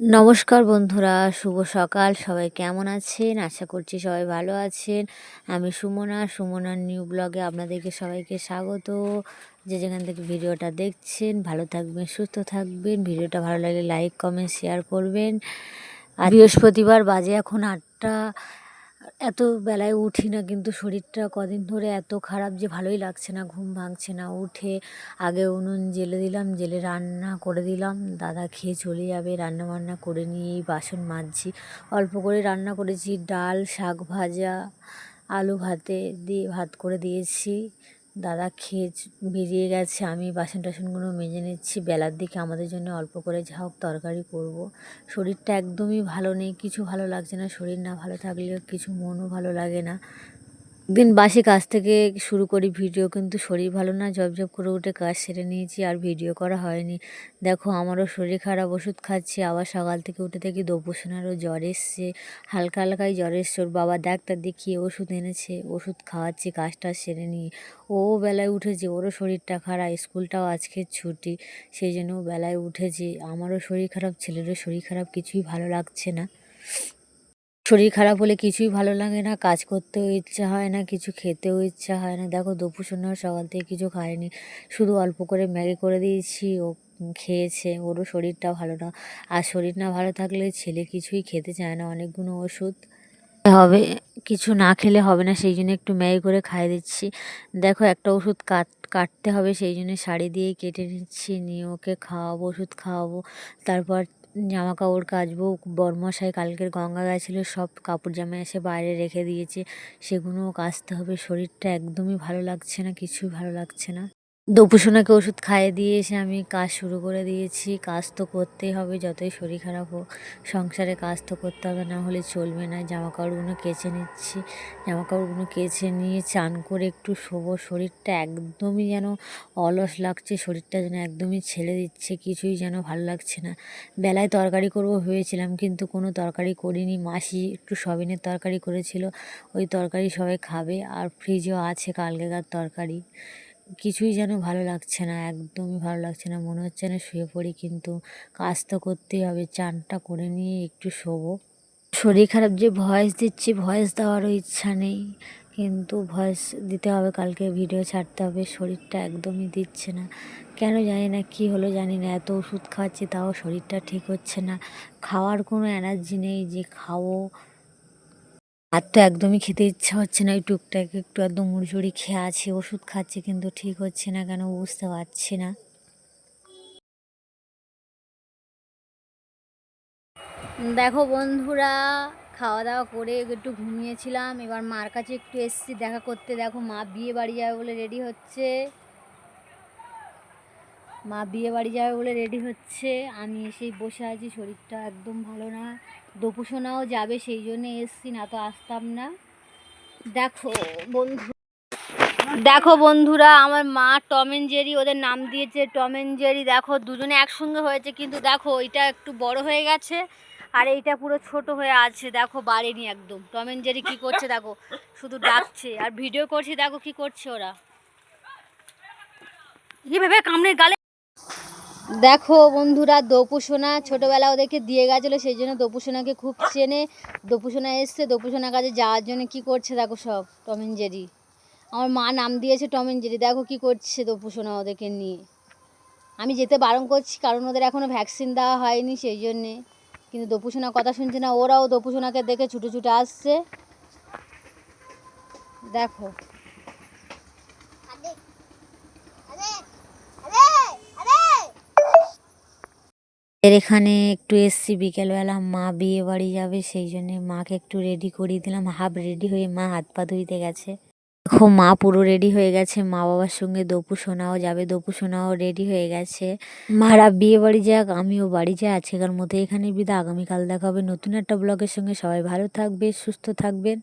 নমস্কার বন্ধুরা, শুভ সকাল। সবাই কেমন আছেন? আশা করছি সবাই ভালো আছেন। আমি সুমনা, সুমনার নিউ ব্লগে আপনাদেরকে সবাইকে স্বাগত। যে যেখান থেকে ভিডিওটা দেখছেন, ভালো থাকবেন, সুস্থ থাকবেন। ভিডিওটা ভালো লাগলে লাইক, কমেন্ট, শেয়ার করবেন। আর বৃহস্পতিবার বাজে এখন আটটা। এত বেলায় উঠি না কিন্তু শরীরটা কদিন ধরে এত খারাপ যে ভালোই লাগছে না, ঘুম ভাঙছে না। উঠে আগে উনুন জেলে দিলাম, জেলে রান্না করে দিলাম। দাদা খেয়ে চলে যাবে রান্না বান্না করে নিয়েই বাসন মাজছি। অল্প করে রান্না করেছি, ডাল, শাক ভাজা, আলু ভাতে দিয়ে ভাত করে দিয়েছি। দাদা খেয়ে বেরিয়ে গেছে, আমি বাসন টাসনগুলো মেজে নিচ্ছি, বেলার দিকে আমাদের জন্য অল্প করে যা হোক তরকারি করব। শরীরটা একদমই ভালো নেই, কিছু ভালো লাগছে না, শরীর না ভালো থাকলেও কিছু মনও ভালো লাগে না দিন বাসি কাজ থেকে শুরু করি, ভিডিও কিন্তু শরীর ভালো না জব জব করে উঠে কাজ সেরে নিয়েছি আর ভিডিও করা হয়নি। দেখো, আমারও শরীর খারাপ, ওষুধ খাচ্ছি, আবার সকাল থেকে উঠে থেকে দোপোষণারও জ্বর এসছে, হালকা হালকাই জ্বর এসছে, ওর বাবা ডাক্তার দেখিয়ে ওষুধ এনেছে, ওষুধ খাওয়াচ্ছি, কাজটা সেরে নিয়ে ও বেলায় উঠেছে, ওরও শরীরটা খারাপ, স্কুলটাও আজকে ছুটি, সেই জন্য বেলায় উঠেছে। আমারও শরীর খারাপ, ছেলেরও শরীর খারাপ, কিছুই ভালো লাগছে না। শরীর খারাপ হলে কিছুই ভালো লাগে না, কাজ করতেও ইচ্ছা হয় না, কিছু খেতেও ইচ্ছা হয় না। দেখো, দুপুর সকাল থেকে কিছু খায়নি শুধু অল্প করে ম্যাগি করে দিয়েছি, ও খেয়েছে, ওরও শরীরটা ভালো না। আর শরীর না ভালো থাকলে ছেলে কিছুই খেতে চায় না অনেকগুলো ওষুধ। হবে, কিছু না খেলে হবে না, সেই জন্য একটু ম্যাগি করে খাইয়ে দিচ্ছি। দেখো, একটা ওষুধ কাট, কাটতে হবে, সেই জন্য শাড়ি দিয়ে কেটে নিচ্ছি, নিয়ে ওকে খাওয়াবো, ওষুধ খাওয়াবো। তারপর জামা কাপড় কাচবো, বরমশাই কালকের গঙ্গা গেছিল সব কাপড় জামা এসে বাইরে রেখে দিয়েছে। সেগুলোও কাচতে হবে, শরীরটা একদমই ভালো লাগছে না, কিছুই ভালো লাগছে না। দপুসোনাকে ওষুধ খাইয়ে দিয়ে এসে আমি কাজ শুরু করে দিয়েছি। কাজ তো করতেই হবে, যতই শরীর খারাপ হোক। সংসারে কাজ তো করতে হবে, না হলে চলবে না। জামা কাপড়গুলো কেচে নিচ্ছি। জামা কাপড়গুলো কেচে নিয়ে চান করে একটু শোবো। শরীরটা একদমই যেন অলস লাগছে, শরীরটা যেন একদমই ছেড়ে দিচ্ছে, কিছুই যেন ভালো লাগছে না। বেলায় তরকারি করব ভেবেছিলাম, কিন্তু কোনো তরকারি করিনি। মাসি একটু সবিনের তরকারি করেছিল, ওই তরকারি সবাই খাবে। আর ফ্রিজেও আছে কালকেকার তরকারি। কিছুই যেন ভালো লাগছে না, একদমই ভালো লাগছে না। মনে হচ্ছে না শুয়ে পড়ি, কিন্তু কাজ তো করতেই হবে। চানটা করে নিয়ে একটু শোবো। শরীর খারাপ যে ভয়েস দিচ্ছি ভয়েস দেওয়ারও ইচ্ছা নেই, কিন্তু ভয়েস দিতে হবে, কালকে ভিডিও ছাড়তে হবে, শরীরটা একদমই দিচ্ছে না। কেন জানি না কি হলো জানি না, এত ওষুধ খাওয়াচ্ছি, তাও শরীরটা ঠিক হচ্ছে না। খাওয়ার কোনো এনার্জি নেই যে খাব। আর তো একদমই খেতে ইচ্ছা হচ্ছে না, ওই টুকটাক একটু একদম মুড়ি খেয়ে আছে, ওষুধ খাচ্ছি কিন্তু ঠিক হচ্ছে না কেন বুঝতে পারছি না। দেখো বন্ধুরা, খাওয়া দাওয়া করে একটু ঘুমিয়েছিলাম, এবার মার কাছে একটু এসছি, দেখা করতে দেখো মা বিয়ে বাড়ি যাবে বলে রেডি হচ্ছে। মা বিয়ে বাড়ি যাবে বলে রেডি হচ্ছে। আমি এসেই বসে আছি, শরীরটা একদম ভালো না। দপুসোনাও যাবে, সেই জন্যে এসছি, না তো আসতাম না। দেখো বন্ধু, দেখো বন্ধুরা, আমার মা টম অ্যান্ড জেরি, ওদের নাম দিয়েছে টম অ্যান্ড জেরি। দেখো, দুজনে একসঙ্গে হয়েছে, কিন্তু দেখো, এটা একটু বড় হয়ে গেছে, আর এইটা পুরো ছোট হয়ে আছে। দেখো বাড়েনি একদম। টম অ্যান্ড জেরি কী করছে, দেখো, শুধু ডাকছে, আর ভিডিও করছে, দেখো কি করছে ওরা। ভেবে কামড়ে গালে দেখো বন্ধুরা, দপুসোনা ছোটোবেলা ওদেরকে দিয়ে গেছিল, সেই জন্য দপুসোনাকে খুব চেনে। দপুসোনা এসছে, দপুসোনার কাছে যাওয়ার জন্য কি করছে দেখো সব টমেন জেরি। আমার মা নাম দিয়েছে টমেন জেরি, দেখো কি করছে দপুসোনা ওদেরকে নিয়ে। আমি যেতে বারণ করছি, কারণ ওদের এখনও ভ্যাকসিন দেওয়া হয়নি, সেই জন্যে। কিন্তু দপুসোনা কথা শুনছে না, ওরাও দপুসোনাকে দেখে ছুটে ছুটে আসছে। দেখো। এর এখানে একটু এসছি, বিকেলবেলা মা বিয়ে বাড়ি যাবে, সেই জন্যে মাকে একটু রেডি করিয়ে দিলাম। হাফ রেডি হয়ে মা হাত পা ধুইতে গেছে। দেখো, মা পুরো রেডি হয়ে গেছে। মা বাবার সঙ্গে দপু সোনাও যাবে, দপু সোনাও রেডি হয়ে গেছে। মারা বিয়ে বাড়ি যাক, আমিও বাড়ি যাই আজকের মতো এখানে বিদা আগামীকাল দেখা হবে নতুন একটা ব্লগের সঙ্গে। সবাই ভালো থাকবে সুস্থ থাকবেন।